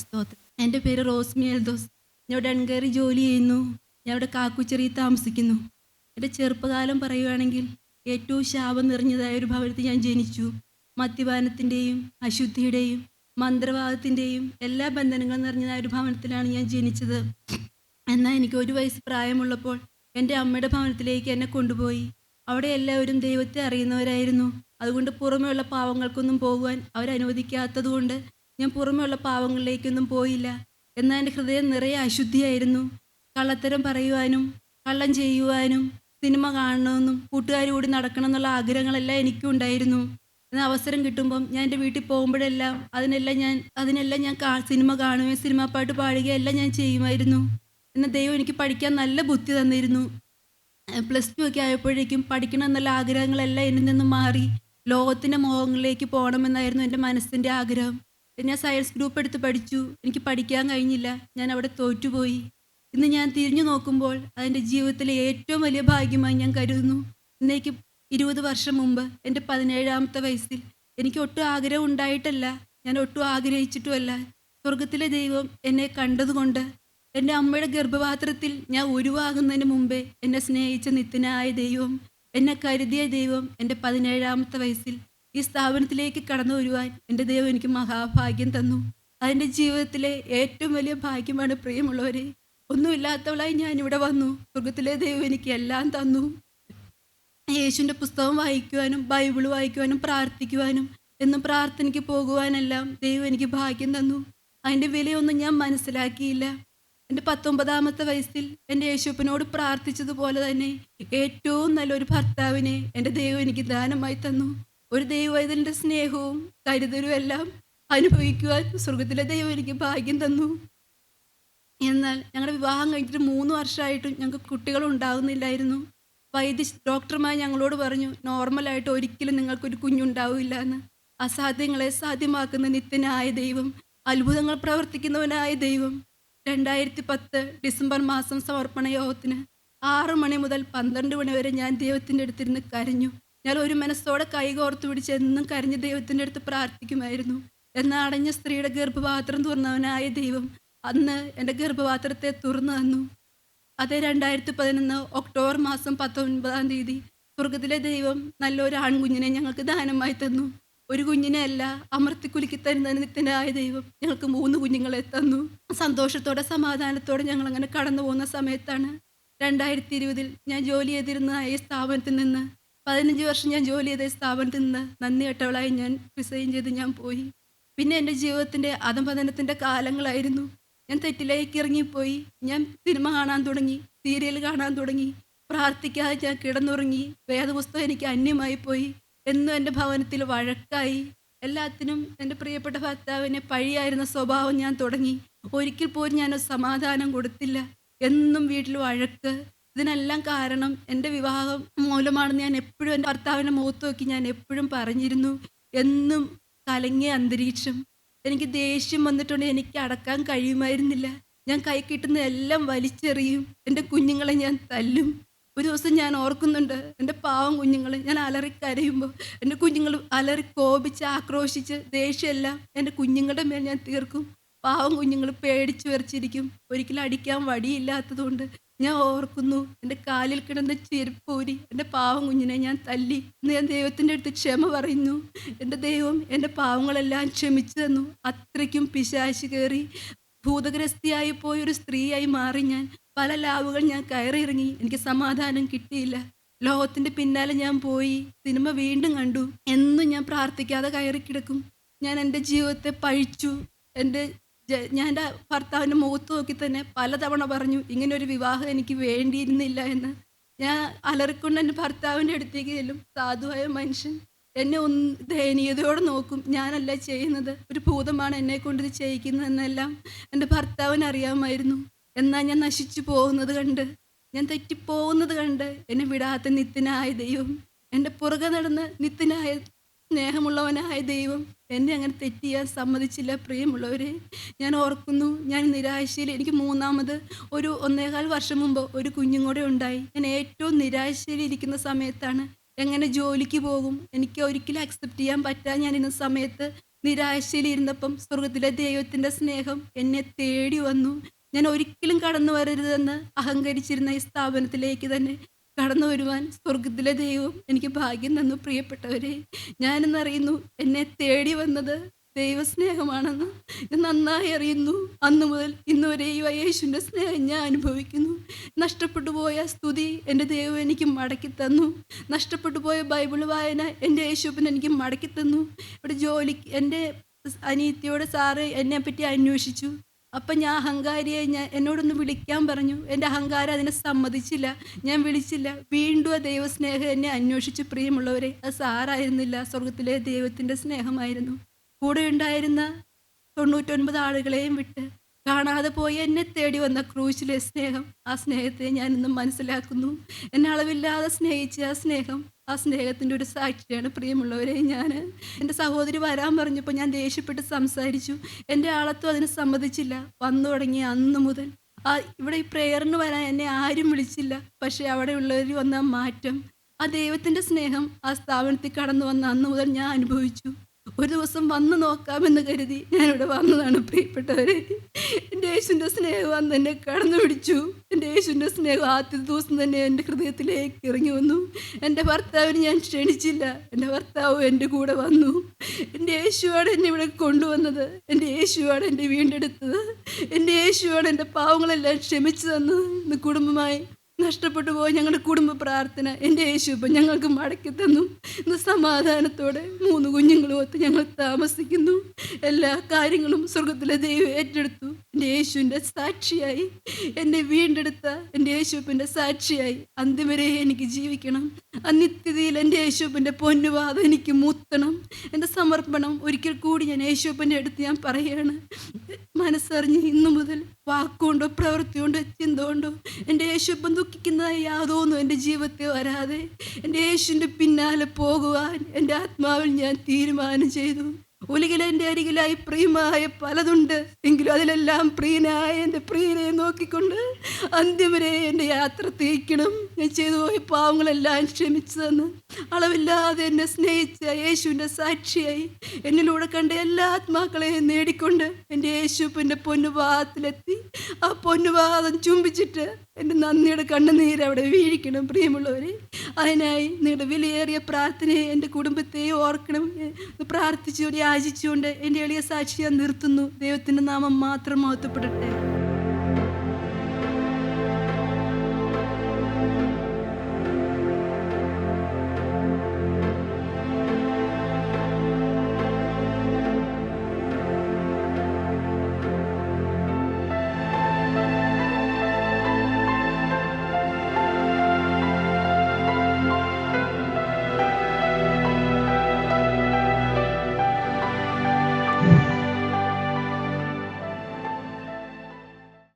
സ്തോത്രം. എന്റെ പേര് റോസ്മി എൽദോസ്. ഞാൻ ഇവിടെ എൺകയറി ജോലി ചെയ്യുന്നു. ഞാൻ ഇവിടെ കാക്കുച്ചെറി താമസിക്കുന്നു. എന്റെ ചെറുപ്പകാലം പറയുകയാണെങ്കിൽ ഏറ്റവും ശാപം നിറഞ്ഞതായ ഒരു ഭവനത്തിൽ ഞാൻ ജനിച്ചു. മദ്യപാനത്തിന്റെയും അശുദ്ധിയുടെയും മന്ത്രവാദത്തിന്റെയും എല്ലാ ബന്ധനങ്ങളും നിറഞ്ഞതായ ഒരു ഭവനത്തിലാണ് ഞാൻ ജനിച്ചത്. എന്നാൽ എനിക്ക് ഒരു വയസ്സ് പ്രായമുള്ളപ്പോൾ എന്റെ അമ്മയുടെ ഭവനത്തിലേക്ക് എന്നെ കൊണ്ടുപോയി. അവിടെ എല്ലാവരും ദൈവത്തെ അറിയുന്നവരായിരുന്നു. അതുകൊണ്ട് പുറമെയുള്ള പാവങ്ങൾക്കൊന്നും പോകുവാൻ അവരനുവദിക്കാത്തതുകൊണ്ട് ഞാൻ പുറമെയുള്ള പാവങ്ങളിലേക്കൊന്നും പോയില്ല. എന്നാൽ എന്റെ ഹൃദയം നിറയെ അശുദ്ധിയായിരുന്നു. കള്ളത്തരം പറയുവാനും കള്ളം ചെയ്യുവാനും സിനിമ കാണണമെന്നും കൂട്ടുകാരോട് നടക്കണം എന്നുള്ള ആഗ്രഹങ്ങളെല്ലാം എനിക്കും ഉണ്ടായിരുന്നു. എന്നാൽ അവസരം കിട്ടുമ്പം ഞാൻ എന്റെ വീട്ടിൽ പോകുമ്പോഴെല്ലാം അതിനെല്ലാം ഞാൻ അതിനെല്ലാം ഞാൻ സിനിമ കാണുകയും സിനിമാ പാട്ട് പാടുകയും എല്ലാം ഞാൻ ചെയ്യുമായിരുന്നു. എന്നാൽ ദൈവം എനിക്ക് പഠിക്കാൻ നല്ല ബുദ്ധി തന്നിരുന്നു. പ്ലസ് ടു ഒക്കെ ആയപ്പോഴേക്കും പഠിക്കണം എന്നുള്ള ആഗ്രഹങ്ങളെല്ലാം എന്നിൽ നിന്നും മാറി ലോകത്തിന്റെ മോഹങ്ങളിലേക്ക് പോകണമെന്നായിരുന്നു എന്റെ മനസ്സിന്റെ ആഗ്രഹം. ഞാൻ സയൻസ് ഗ്രൂപ്പ് എടുത്ത് പഠിച്ചു. എനിക്ക് പഠിക്കാൻ കഴിഞ്ഞില്ല. ഞാൻ അവിടെ തോറ്റുപോയി. ഇന്ന് ഞാൻ തിരിഞ്ഞു നോക്കുമ്പോൾ അതെന്റെ ജീവിതത്തിലെ ഏറ്റവും വലിയ ഭാഗ്യമായി ഞാൻ കരുതുന്നു. ഇന്നേക്ക് ഇരുപത് വർഷം മുമ്പ് എന്റെ പതിനേഴാമത്തെ വയസ്സിൽ എനിക്ക് ഒട്ടും ആഗ്രഹം ഉണ്ടായിട്ടല്ല. ഞാൻ ഒട്ടും ആഗ്രഹിച്ചിട്ടുമല്ല. സ്വർഗത്തിലെ ദൈവം എന്നെ കണ്ടതുകൊണ്ട് എന്റെ അമ്മയുടെ ഗർഭപാത്രത്തിൽ ഞാൻ ഉരുവാകുന്നതിന് മുമ്പേ എന്നെ സ്നേഹിച്ച നിത്യനായ ദൈവം എന്നെ കരുതിയ ദൈവം എന്റെ പതിനേഴാമത്തെ വയസ്സിൽ ഈ സ്ഥാപനത്തിലേക്ക് കടന്നു വരുവാൻ എന്റെ ദൈവം എനിക്ക് മഹാഭാഗ്യം തന്നു. അതിന്റെ ജീവിതത്തിലെ ഏറ്റവും വലിയ ഭാഗ്യമാണ് പ്രിയമുള്ളവരെ. ഒന്നുമില്ലാത്തവളായി ഞാൻ ഇവിടെ വന്നു. സ്വർഗത്തിലെ ദൈവം എനിക്ക് എല്ലാം തന്നു. യേശുവിന്റെ പുസ്തകം വായിക്കുവാനും ബൈബിൾ വായിക്കുവാനും പ്രാർത്ഥിക്കുവാനും എന്നും പ്രാർത്ഥനയ്ക്ക് പോകുവാനെല്ലാം ദൈവം എനിക്ക് ഭാഗ്യം തന്നു. അതിന്റെ വിലയൊന്നും ഞാൻ മനസ്സിലാക്കിയില്ല. എന്റെ പത്തൊമ്പതാമത്തെ വയസ്സിൽ എന്റെ യേശുപ്പനോട് പ്രാർത്ഥിച്ചതുപോലെ തന്നെ ഏറ്റവും നല്ലൊരു ഭർത്താവിനെ എന്റെ ദൈവം എനിക്ക് ദാനമായി തന്നു. ഒരു ദൈവത്തിന്റെ സ്നേഹവും കരുതലും എല്ലാം അനുഭവിക്കുവാൻ സ്വർഗത്തിലെ ദൈവം എനിക്ക് ഭാഗ്യം തന്നു. എന്നാൽ ഞങ്ങളുടെ വിവാഹം കഴിഞ്ഞിട്ട് മൂന്ന് വർഷമായിട്ടും ഞങ്ങൾക്ക് കുട്ടികൾ ഉണ്ടാകുന്നില്ലായിരുന്നു വൈദ്യ ഡോക്ടർമാർ ഞങ്ങളോട് പറഞ്ഞു നോർമലായിട്ട് ഒരിക്കലും നിങ്ങൾക്കൊരു കുഞ്ഞുണ്ടാവില്ല എന്ന് അസാധ്യങ്ങളെ സാധ്യമാക്കുന്ന നിത്യനായ ദൈവം അത്ഭുതങ്ങൾ പ്രവർത്തിക്കുന്നവനായ ദൈവം. രണ്ടായിരത്തി പത്ത് ഡിസംബർ മാസം സമർപ്പണ യോഗത്തിന് ആറു മണി മുതൽ പന്ത്രണ്ട് മണി വരെ ഞാൻ ദൈവത്തിന്റെ അടുത്തിരുന്ന് കരഞ്ഞു. ഞാൻ ഒരു മനസ്സോടെ കൈകോർത്ത് പിടിച്ച് എന്നും കരഞ്ഞ് ദൈവത്തിന്റെ അടുത്ത് പ്രാർത്ഥിക്കുമായിരുന്നു. എന്നാൽ അടഞ്ഞ സ്ത്രീയുടെ ഗർഭപാത്രം തുറന്നവനായ ദൈവം അന്ന് എന്റെ ഗർഭപാത്രത്തെ തുറന്നു തന്നു. അത് രണ്ടായിരത്തി പതിനൊന്ന് ഒക്ടോബർ മാസം പത്തൊൻപതാം തീയതി സ്വർഗത്തിലെ ദൈവം നല്ലൊരു ആൺകുഞ്ഞിനെ ഞങ്ങൾക്ക് ദാനമായി തന്നു. ഒരു കുഞ്ഞിനെ അല്ല അമർത്തിക്കുലുക്കി തരുന്ന നിത്യനായ ദൈവം ഞങ്ങൾക്ക് മൂന്ന് കുഞ്ഞുങ്ങളെ തന്നു. സന്തോഷത്തോടെ സമാധാനത്തോടെ ഞങ്ങൾ അങ്ങനെ കടന്നു പോകുന്ന സമയത്താണ് രണ്ടായിരത്തി ഇരുപതിൽ ഞാൻ ജോലി ചെയ്തിരുന്ന ഈ സ്ഥാപനത്തിൽ നിന്ന് പതിനഞ്ച് വർഷം ഞാൻ ജോലി ചെയ്ത സ്ഥാപനത്തിൽ നിന്ന് നന്ദി കെട്ടവളായി ഞാൻ റിസൈൻ ചെയ്ത് ഞാൻ പോയി. പിന്നെ എന്റെ ജീവിതത്തിന്റെ അധംപതനത്തിന്റെ കാലങ്ങളായിരുന്നു. ഞാൻ തെറ്റിലേക്ക് ഇറങ്ങിപ്പോയി. ഞാൻ സിനിമ കാണാൻ തുടങ്ങി സീരിയൽ കാണാൻ തുടങ്ങി. പ്രാർത്ഥിക്കാതെ ഞാൻ കിടന്നുറങ്ങി. വേദപുസ്തകം എനിക്ക് അന്യമായി പോയി. എന്നും എന്റെ ഭവനത്തിൽ വഴക്കായി. എല്ലാത്തിനും എന്റെ പ്രിയപ്പെട്ട ഭർത്താവിനെ പഴിയായിരുന്ന സ്വഭാവം ഞാൻ തുടങ്ങി. ഒരിക്കൽ പോലും ഞാൻ സമാധാനം കൊടുത്തില്ല. എന്നും വീട്ടിൽ വഴക്ക്. ഇതിനെല്ലാം കാരണം എന്റെ വിവാഹം മൂലമാണെന്ന് ഞാൻ എപ്പോഴും എന്റെ ഭർത്താവിന്റെ മുഖത്ത് നോക്കി ഞാൻ എപ്പോഴും പറഞ്ഞിരുന്നു. എന്നും കലങ്ങിയ അന്തരീക്ഷം. എനിക്ക് ദേഷ്യം വന്നിട്ടുണ്ട്. എനിക്ക് അടക്കാൻ കഴിയുമായിരുന്നില്ല. ഞാൻ കൈ കിട്ടുന്ന എല്ലാം വലിച്ചെറിയും. എന്റെ കുഞ്ഞുങ്ങളെ ഞാൻ തല്ലും. ഒരു ദിവസം ഞാൻ ഓർക്കുന്നുണ്ട്. എന്റെ പാവം കുഞ്ഞുങ്ങൾ ഞാൻ അലറി കരയുമ്പോൾ എന്റെ കുഞ്ഞുങ്ങൾ അലറി കോപിച്ച് ആക്രോശിച്ച് ദേഷ്യമെല്ലാം എന്റെ കുഞ്ഞുങ്ങളുടെ മേൽ ഞാൻ തീർക്കും. പാവം കുഞ്ഞുങ്ങൾ പേടിച്ചു വരച്ചിരിക്കും ഒരിക്കലും അടിക്കാൻ വടിയില്ലാത്തതുകൊണ്ട് ഞാൻ ഓർക്കുന്നു എന്റെ കാലിൽ കിടന്ന ചെരുപ്പൂരി എന്റെ പാവം കുഞ്ഞിനെ ഞാൻ തല്ലി. ഇന്ന് ഞാൻ ദൈവത്തിന്റെ അടുത്ത് ക്ഷമ പറയുന്നു. എന്റെ ദൈവം എന്റെ പാവങ്ങളെല്ലാം ക്ഷമിച്ചു തന്നു. അത്രയ്ക്കും പിശാശ് കയറി. ഭൂതഗ്രസ്തിയായി പോയൊരു സ്ത്രീയായി മാറി ഞാൻ. പല ലാവുകൾ ഞാൻ കയറിയിറങ്ങി. എനിക്ക് സമാധാനം കിട്ടിയില്ല. ലോകത്തിന്റെ പിന്നാലെ ഞാൻ പോയി. സിനിമ വീണ്ടും കണ്ടു. എന്നും ഞാൻ പ്രാർത്ഥിക്കാതെ കയറി കിടക്കും ഞാൻ എന്റെ ജീവിതത്തെ പഴിച്ചു. എന്റെ ഞാൻ എന്റെ ഭർത്താവിന്റെ മുഖത്ത് നോക്കി തന്നെ പലതവണ പറഞ്ഞു ഇങ്ങനെ ഒരു വിവാഹം എനിക്ക് വേണ്ടിയിരുന്നില്ല എന്ന്. ഞാൻ അലറിക്കൊണ്ട് എന്റെ ഭർത്താവിന്റെ അടുത്തേക്ക് ചെല്ലും. സാധുവായ മനുഷ്യൻ എന്നെ ഒന്ന് ദയനീയതയോടെ നോക്കും. ഞാനല്ല ചെയ്യുന്നത്. ഒരു ഭൂതമാണ് എന്നെ കൊണ്ട് ഇത് ചെയ്യിക്കുന്നതെന്നെല്ലാം എന്റെ ഭർത്താവിന് അറിയാമായിരുന്നു. എന്നാൽ ഞാൻ നശിച്ചു പോകുന്നത് കണ്ട് ഞാൻ തെറ്റിപ്പോകുന്നത് കണ്ട് എന്നെ വിടാത്ത നിത്യനായ ദൈവം എന്റെ പുറകെ നടന്ന് നിത്യനായ സ്നേഹമുള്ളവനായ ദൈവം എന്നെ അങ്ങനെ തെറ്റ് ചെയ്യാൻ സമ്മതിച്ചില്ല. പ്രിയമുള്ളവരെ ഞാൻ ഓർക്കുന്നു ഞാൻ നിരാശയിൽ എനിക്ക് മൂന്നാമത് ഒരു ഒന്നേകാൽ വർഷം മുമ്പ് ഒരു കുഞ്ഞും കൂടെ ഉണ്ടായി. ഞാൻ ഏറ്റവും നിരാശയിൽ ഇരിക്കുന്ന സമയത്താണ് എങ്ങനെ ജോലിക്ക് പോകും. എനിക്ക് ഒരിക്കലും അക്സെപ്റ്റ് ചെയ്യാൻ പറ്റാൻ ഞാൻ ഇന്ന സമയത്ത് നിരാശയിലിരുന്നപ്പം സ്വർഗത്തിലെ ദൈവത്തിന്റെ സ്നേഹം എന്നെ തേടി വന്നു. ഞാൻ ഒരിക്കലും കടന്നു വരരുതെന്ന് അഹങ്കരിച്ചിരുന്ന ഈ സ്ഥാപനത്തിലേക്ക് തന്നെ കടന്നു വരുവാൻ സ്വർഗത്തിലെ ദൈവം എനിക്ക് ഭാഗ്യം തന്നു പ്രിയപ്പെട്ടവരെ. ഞാനെന്നറിയുന്നു എന്നെ തേടി വന്നത് ദൈവസ്നേഹമാണെന്ന്. ഞാൻ നന്നായി അറിയുന്നു. അന്നു മുതൽ ഇന്ന് വരെ ഈ യേശുവിന്റെ സ്നേഹം ഞാൻ അനുഭവിക്കുന്നു. നഷ്ടപ്പെട്ടു പോയ സ്തുതി എന്റെ ദൈവം എനിക്ക് മടക്കി തന്നു. നഷ്ടപ്പെട്ടു പോയ ബൈബിൾ വായന എന്റെ യേശുപ്പൻ എനിക്ക് മടക്കി തന്നു. ഇവിടെ ജോലിക്ക് എന്റെ അനിയത്തിയോട് സാറ് എന്നെ പറ്റി അന്വേഷിച്ചു. അപ്പം ഞാൻ അഹങ്കാരിയെ ഞാൻ എന്നോടൊന്ന് വിളിക്കാൻ പറഞ്ഞു. എന്റെ അഹങ്കാരം അതിനെ സമ്മതിച്ചില്ല. ഞാൻ വിളിച്ചില്ല. വീണ്ടും ആ ദൈവസ്നേഹം എന്നെ അന്വേഷിച്ച് പ്രിയമുള്ളവരെ അത് സാറായിരുന്നില്ല സ്വർഗത്തിലെ ദൈവത്തിന്റെ സ്നേഹമായിരുന്നു. കൂടെ ഉണ്ടായിരുന്ന തൊണ്ണൂറ്റൊൻപത് ആളുകളെയും വിട്ട് കാണാതെ പോയി എന്നെ തേടി വന്ന ക്രൂശിലെ സ്നേഹം. ആ സ്നേഹത്തെ ഞാൻ ഇന്നും മനസ്സിലാക്കുന്നു. എന്നെ അളവില്ലാതെ സ്നേഹിച്ച ആ സ്നേഹം ആ സ്നേഹത്തിന്റെ ഒരു സാക്ഷിയാണ് പ്രിയമുള്ളവരെ ഞാൻ. എന്റെ സഹോദരി വരാൻ പറഞ്ഞപ്പോൾ ഞാൻ ദേഷ്യപ്പെട്ട് സംസാരിച്ചു. എന്റെ ആളത്തും അതിന് സമ്മതിച്ചില്ല. വന്നു തുടങ്ങിയ അന്ന് മുതൽ. ആ ഇവിടെ ഈ പ്രേയറിന് വരാൻ എന്നെ ആരും വിളിച്ചില്ല. പക്ഷേ അവിടെ ഉള്ളവർ വന്ന മാറ്റം ആ ദൈവത്തിന്റെ സ്നേഹം ആ സ്ഥാപനത്തിൽ കടന്നു വന്ന അന്ന് മുതൽ ഞാൻ അനുഭവിച്ചു. ഒരു ദിവസം വന്ന് നോക്കാമെന്ന് കരുതി ഞാനിവിടെ വന്നതാണ് പ്രിയപ്പെട്ടവരെ. എന്റെ യേശുവിന്റെ സ്നേഹം അന്ന് എന്നെ കടന്നു പിടിച്ചു. എന്റെ യേശുവിന്റെ സ്നേഹം ആദ്യത്തെ ദിവസം തന്നെ എന്റെ ഹൃദയത്തിലേക്ക് ഇറങ്ങി വന്നു. എന്റെ ഭർത്താവിന് ഞാൻ ക്ഷണിച്ചില്ല. എന്റെ ഭർത്താവ് എന്റെ കൂടെ വന്നു. എന്റെ യേശുവാണ് എന്നെ ഇവിടെ കൊണ്ടുവന്നത്. എന്റെ യേശുവാണ് എന്റെ വീണ്ടെടുത്തത്. എന്റെ യേശുവാണ് എന്റെ പാവങ്ങളെല്ലാം ക്ഷമിച്ചു തന്നത്. ഇന്ന് കുടുംബമായി നഷ്ടപ്പെട്ടു പോയ ഞങ്ങളുടെ കുടുംബ പ്രാർത്ഥന എന്റെ യേശു ഇപ്പം ഞങ്ങൾക്ക് മടക്കി തന്നു. ഇന്ന് സമാധാനത്തോടെ മൂന്ന് കുഞ്ഞുങ്ങളും ഒത്ത് ഞങ്ങൾ താമസിക്കുന്നു. എല്ലാ കാര്യങ്ങളും സ്വർഗത്തിലെ ദൈവം ഏറ്റെടുത്തു. എന്റെ യേശുവിന്റെ സാക്ഷിയായി. എന്നെ വീണ്ടെടുത്ത എന്റെ യേശുപ്പിന്റെ സാക്ഷിയായി. അന്തിമരെ എനിക്ക് ജീവിക്കണം. ആ നിത്യതയിൽ എന്റെ യേശുപ്പിന്റെ പൊന്നുവാത എനിക്ക് മുത്തണം. എന്റെ സമർപ്പണം ഒരിക്കൽ കൂടി ഞാൻ യേശുപ്പിന്റെ അടുത്ത് ഞാൻ പറയുകയാണ് മനസ്സറിഞ്ഞ് ഇന്നു മുതൽ വാക്കുകൊണ്ടോ പ്രവൃത്തി കൊണ്ടോ ചിന്ത കൊണ്ടോ എന്റെ യേശുപ്പം ദുഃഖിക്കുന്നതായി യാതൊന്നും എന്റെ ജീവിതത്തിൽ വരാതെ എന്റെ യേശുവിന്റെ പിന്നാലെ പോകുവാൻ എന്റെ ആത്മാവിൽ ഞാൻ തീരുമാനം ചെയ്തു. ഒലികിൽ എന്റെ അരികിലായി പ്രിയമായ പലതുണ്ട്. എങ്കിലും അതിലെല്ലാം പ്രിയനായ എന്റെ പ്രിയനെ നോക്കിക്കൊണ്ട് അന്ത്യം എന്റെ യാത്ര തീക്കണം ഞാൻ ചെയ്തു പോയ പാവങ്ങളെല്ലാം ക്ഷമിച്ചു തന്ന് അളവില്ലാതെ എന്നെ സ്നേഹിച്ച യേശുവിന്റെ സാക്ഷിയായി എന്നിലൂടെ കണ്ട എല്ലാ ആത്മാക്കളെയും നേടിക്കൊണ്ട് എന്റെ യേശുപ്പിന്റെ പൊന്നുപാദത്തിലെത്തി. ആ പൊന്നുപാദം ചുംബിച്ചിട്ട് എന്റെ നന്ദിയുടെ കണ്ണുനീര് അവിടെ വീഴിക്കണം പ്രിയമുള്ളവരെ. അതിനായി നിങ്ങളുടെ വിലയേറിയ പ്രാർത്ഥനയെ എന്റെ കുടുംബത്തെ ഓർക്കണം. പ്രാർത്ഥിച്ചു പ്രാർത്ഥിച്ചു യാചിച്ചുകൊണ്ട് എന്റെ എളിയ സാക്ഷിയെ നിർത്തുന്നു. ദൈവത്തിന്റെ നാമം മാത്രം മഹത്വപ്പെടട്ടെ.